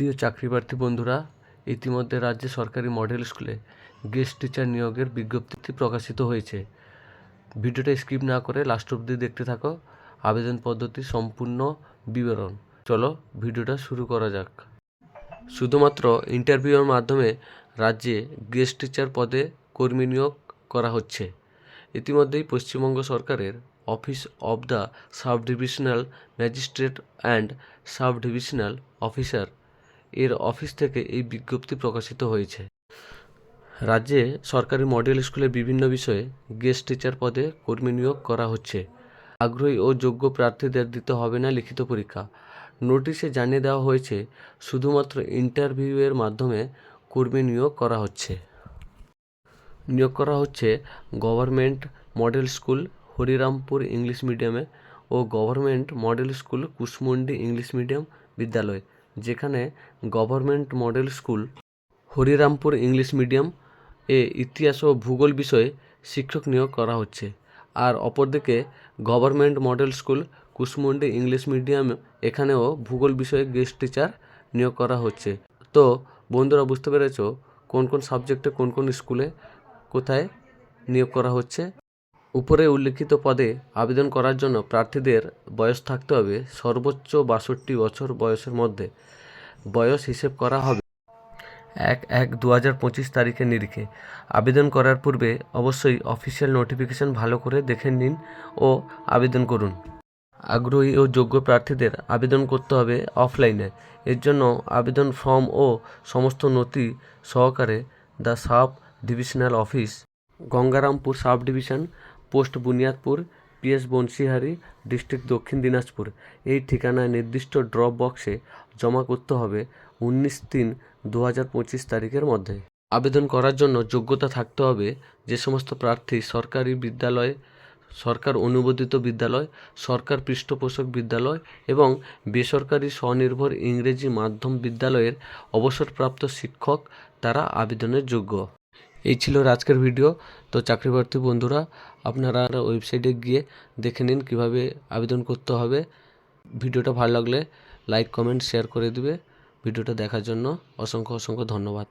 প্রিয় চাকরিপ্রার্থী বন্ধুরা, ইতিমধ্যে রাজ্যে সরকারি মডেল স্কুলে গেস্ট টিচার নিয়োগের বিজ্ঞপ্তি প্রকাশিত হয়েছে। ভিডিওটা স্কিপ না করে লাস্ট অবধি দেখতে থাকো। আবেদন পদ্ধতির সম্পূর্ণ বিবরণ। চলো ভিডিওটা শুরু করা যাক। শুধুমাত্র ইন্টারভিউয়ের মাধ্যমে রাজ্যে গেস্ট টিচার পদে কর্মী নিয়োগ করা হচ্ছে। ইতিমধ্যেই পশ্চিমবঙ্গ সরকারের office of the sub divisional magistrate and sub divisional officer এর অফিস থেকে এই বিজ্ঞপ্তি প্রকাশিত হয়েছে। রাজ্যে সরকারি মডেল স্কুলে বিভিন্ন বিষয়ে গেস্ট টিচার পদে কর্মী নিয়োগ করা হচ্ছে। আগ্রহী ও যোগ্য প্রার্থীদের দিতে হবে না লিখিত পরীক্ষা। নোটিশে জানিয়ে দেওয়া হয়েছে, শুধুমাত্র ইন্টারভিউয়ের মাধ্যমে কর্মী নিয়োগ করা হচ্ছে। নিয়োগ করা হচ্ছে government model school Harirampur English মিডিয়ামে ও government model school Kushmundi English medium বিদ্যালয়। যেখানে government model school, Harirampur English medium এ ইতিহাস ও ভূগোল বিষয়ে শিক্ষক নিয়োগ করা হচ্ছে। আর অপরদিকে government model school, Kushmundi English medium এখানেও ভূগোল বিষয়ে গেস্ট টিচার নিয়োগ করা হচ্ছে। তো, বন্ধুরা, বুঝতে পেরেছ কোন কোন সাবজেক্টে কোন কোন স্কুলে কোথায় নিয়োগ করা হচ্ছে? উপরে উল্লিখিত পদে আবেদন করার জন্য প্রার্থীদের বয়স থাকতে হবে সর্বোচ্চ বাষট্টি বছর বয়সের মধ্যে। বয়স হিসেব করা হবে। এক এক দু হাজার পঁচিশ তারিখের নিরিখে। আবেদন করার পূর্বে অবশ্যই অফিসিয়াল নোটিফিকেশন ভালো করে দেখে নিন ও আবেদন করুন। আগ্রহী ও যোগ্য প্রার্থীদের আবেদন করতে হবে অফলাইনে। এর জন্য আবেদন ফর্ম ও সমস্ত নথি সহকারে the sub divisional office, Gangarampur sub division post Buniadpur, PS Banshihari district Dakshin Dinajpur. এই ঠিকানায় নির্দিষ্ট ড্রপ বক্সে জমা করতে হবে উনিশ তিন দু হাজার পঁচিশ তারিখের মধ্যে। আবেদন করার জন্য যোগ্যতা থাকতে হবে যে সমস্ত প্রার্থী সরকারি বিদ্যালয়, সরকার অনুমোদিত বিদ্যালয়, সরকার পৃষ্ঠপোষক বিদ্যালয় এবং বেসরকারি স্বনির্ভর ইংরেজি মাধ্যম বিদ্যালয়ের অবসরপ্রাপ্ত শিক্ষক তারা আবেদনের যোগ্য। এই ছিল আজকের ভিডিও। তো চাকরিপ্রার্থী বন্ধুরা, আপনারা ওয়েবসাইটে গিয়ে দেখে নিন কীভাবে আবেদন করতে হবে। ভিডিওটা ভালো লাগলে লাইক কমেন্ট শেয়ার করে দিবে। ভিডিওটা দেখার জন্য অসংখ্য অসংখ্য ধন্যবাদ।